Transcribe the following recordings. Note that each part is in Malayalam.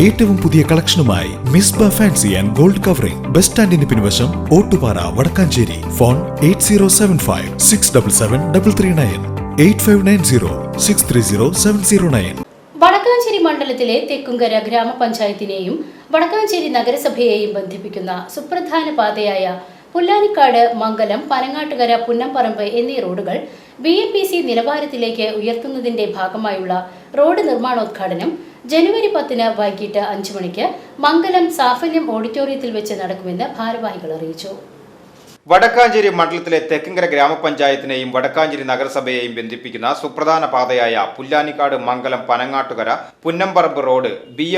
ഏറ്റവും പുതിയ കളക്ഷനുമായി Misba fancy and gold covering. Bus സ്റ്റാൻഡിന് പിൻവശം Ottupara Vadakkanchery. Phone eight zero seven five six double seven double three nine eight five nine zero six three zero seven zero nine. Vadakkanchery മണ്ഡലത്തിലെ തെക്കുംകര ഗ്രാമപഞ്ചായത്തിനെയും വടക്കാഞ്ചേരി നഗരസഭയെയും ബന്ധിപ്പിക്കുന്ന സുപ്രധാന പാതയായ പുല്ലാനിക്കാട് മംഗലം പനങ്ങാട്ടുകര പുന്നംപറമ്പ് എന്നീ റോഡുകൾ ബി എം പി സി നിലവാരത്തിലേക്ക് ഉയർത്തുന്നതിന്റെ ഭാഗമായുള്ള റോഡ് നിർമ്മാണോദ്ഘാടനം ജനുവരി പത്തിന് വൈകിട്ട് അഞ്ചു മണിക്ക് മംഗലം സാഫല്യം ഓഡിറ്റോറിയത്തിൽ വെച്ച് നടക്കുമെന്ന് ഭാരവാഹികൾ അറിയിച്ചു. വടക്കാഞ്ചേരി മണ്ഡലത്തിലെ തെക്കിങ്കര ഗ്രാമപഞ്ചായത്തിനെയും വടക്കാഞ്ചേരി നഗരസഭയെയും ബന്ധിപ്പിക്കുന്ന സുപ്രധാന പാതയായ പുല്ലാനിക്കാട് മംഗലം പനങ്ങാട്ടുകര പുന്നമ്പറമ്പ് റോഡ് ബി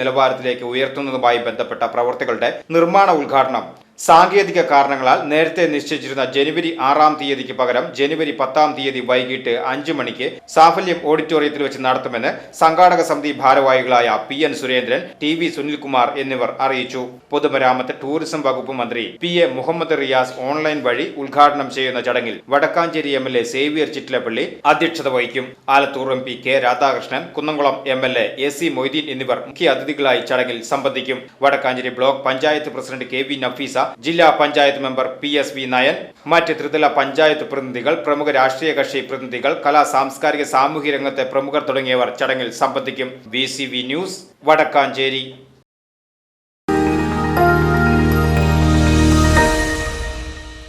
നിലവാരത്തിലേക്ക് ഉയർത്തുന്നതുമായി ബന്ധപ്പെട്ട പ്രവർത്തികളുടെ നിർമ്മാണ ഉദ്ഘാടനം സാങ്കേതിക കാരണങ്ങളാൽ നേരത്തെ നിശ്ചയിച്ചിരുന്ന ജനുവരി ആറാം തീയതിക്ക് പകരം ജനുവരി പത്താം തീയതി വൈകിട്ട് അഞ്ചു മണിക്ക് സാഫല്യം ഓഡിറ്റോറിയത്തിൽ വെച്ച് നടത്തുമെന്ന് സംഘാടക സമിതി ഭാരവാഹികളായ P N Surendran T V Sunilkumar എന്നിവർ അറിയിച്ചു. പൊതുമരാമത്ത് ടൂറിസം വകുപ്പ് മന്ത്രി P A Muhammad Riyas online വഴി ഉദ്ഘാടനം ചെയ്യുന്ന ചടങ്ങിൽ Vadakkanchery M L A Xavier Chittilappally അധ്യക്ഷത വഹിക്കും. Alathur M P K Radhakrishnan Kunnamkulam M L A A C Moideen എന്നിവർ മുഖ്യ അതിഥികളായി ചടങ്ങിൽ സംബന്ധിക്കും. Vadakkanchery block panchayat president K V Nafeesa ജില്ലാ panchayat member P S V Nayan. മറ്റ് ത്രിതല പഞ്ചായത്ത് പ്രതിനിധികൾ പ്രമുഖ രാഷ്ട്രീയ കക്ഷി പ്രതിനിധികൾ കലാ സാംസ്കാരിക സാമൂഹ്യ രംഗത്തെ പ്രമുഖർ തുടങ്ങിയവർ ചടങ്ങിൽ സംബന്ധിക്കും. V news Vadakkanchery.